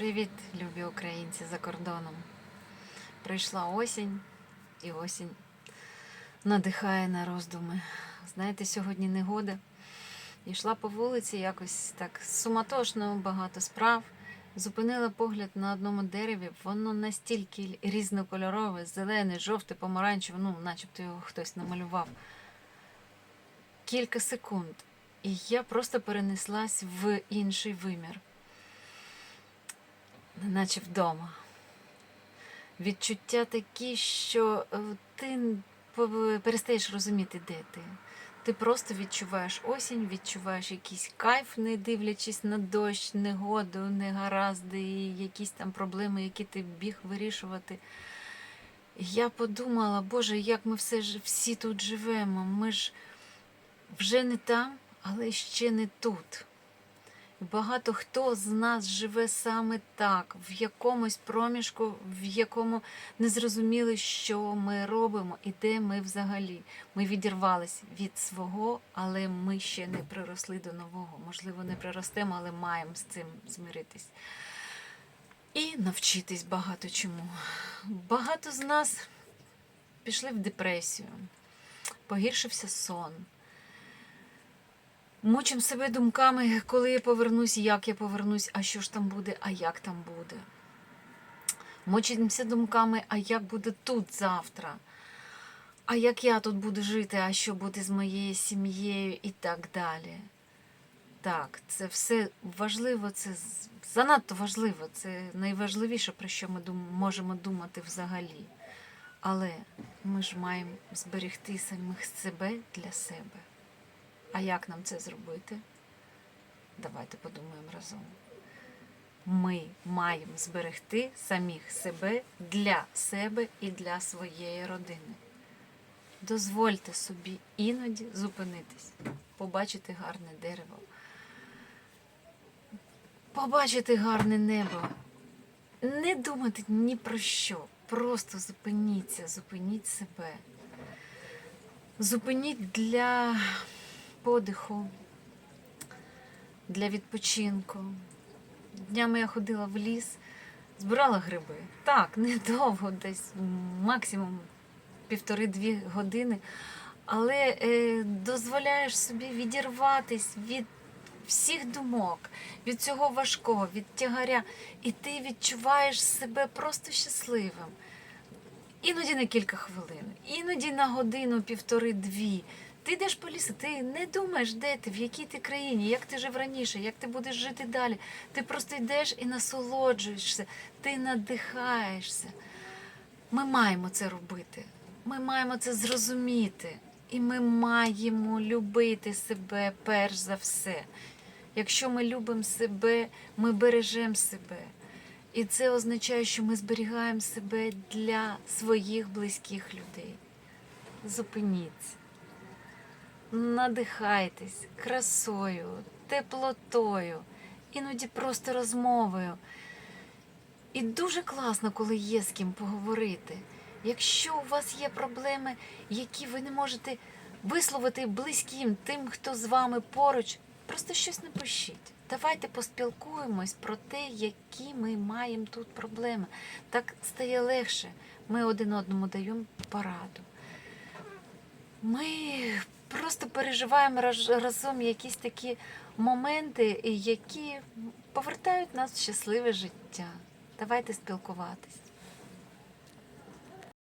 Привіт, любі українці за кордоном. Прийшла осінь, і осінь надихає на роздуми. Знаєте, сьогодні негода. Йшла по вулиці якось так суматошно, багато справ. Зупинила погляд на одному дереві. Воно настільки різнокольорове, зелене, жовте, помаранчеве, ну, начебто його хтось намалював. Кілька секунд. І я просто перенеслась в інший вимір неначе вдома. Відчуття такі, що е, ти перестаєш розуміти, де ти. Ти просто відчуваєш осінь, відчуваєш якийсь кайф, не дивлячись на дощ, негоду, негаразди, якісь там проблеми, які ти біг вирішувати. Я подумала, Боже, як ми все всі тут живемо. Ми ж вже не там, але ще не тут. Багато хто з нас живе саме так, в якомусь проміжку, в якому не зрозуміли, що ми робимо і де ми взагалі. Ми відірвались від свого, але ми ще не приросли до нового. Можливо, не приростемо, але маємо з цим змиритись. І навчитись багато чому. Багато з нас пішли в депресію, погіршився сон. Мучим себе думками, коли я повернусь, як я повернусь, а що ж там буде, а як там буде. Мучимося думками, а як буде тут завтра, а як я тут буду жити, а що буде з моєю сім'єю і так далі. Так, це все важливо, це занадто важливо, це найважливіше, про що ми дум- можемо думати взагалі. Але ми ж маємо зберегти самих себе для себе. А як нам це зробити? Давайте подумаємо разом. Ми маємо зберегти самих себе для себе і для своєї родини. Дозвольте собі іноді зупинитись, побачити гарне дерево, побачити гарне небо, не думати ні про що. Просто зупиніться, зупиніть себе. Зупиніть для подиху, для відпочинку. Днями я ходила в ліс, збирала гриби. Так, недовго, десь максимум півтори-дві години. Але е, дозволяєш собі відірватись від всіх думок, від цього важкого, від тягаря, і ти відчуваєш себе просто щасливим. Іноді на кілька хвилин, іноді на годину, півтори-дві. Ти йдеш по лісу, ти не думаєш, де ти, в якій ти країні, як ти жив раніше, як ти будеш жити далі. Ти просто йдеш і насолоджуєшся, ти надихаєшся. Ми маємо це робити. Ми маємо це зрозуміти. І ми маємо любити себе перш за все. Якщо ми любимо себе, ми бережемо себе. І це означає, що ми зберігаємо себе для своїх близьких людей. Зупиніться надихайтесь красою, теплотою, іноді просто розмовою. І дуже класно, коли є з ким поговорити. Якщо у вас є проблеми, які ви не можете висловити близьким, тим, хто з вами поруч, просто щось напишіть. Давайте поспілкуємось про те, які ми маємо тут проблеми. Так стає легше. Ми один одному даємо пораду. Ми просто переживаємо раз- разом якісь такі моменти, які повертають нас в щасливе життя. Давайте спілкуватись.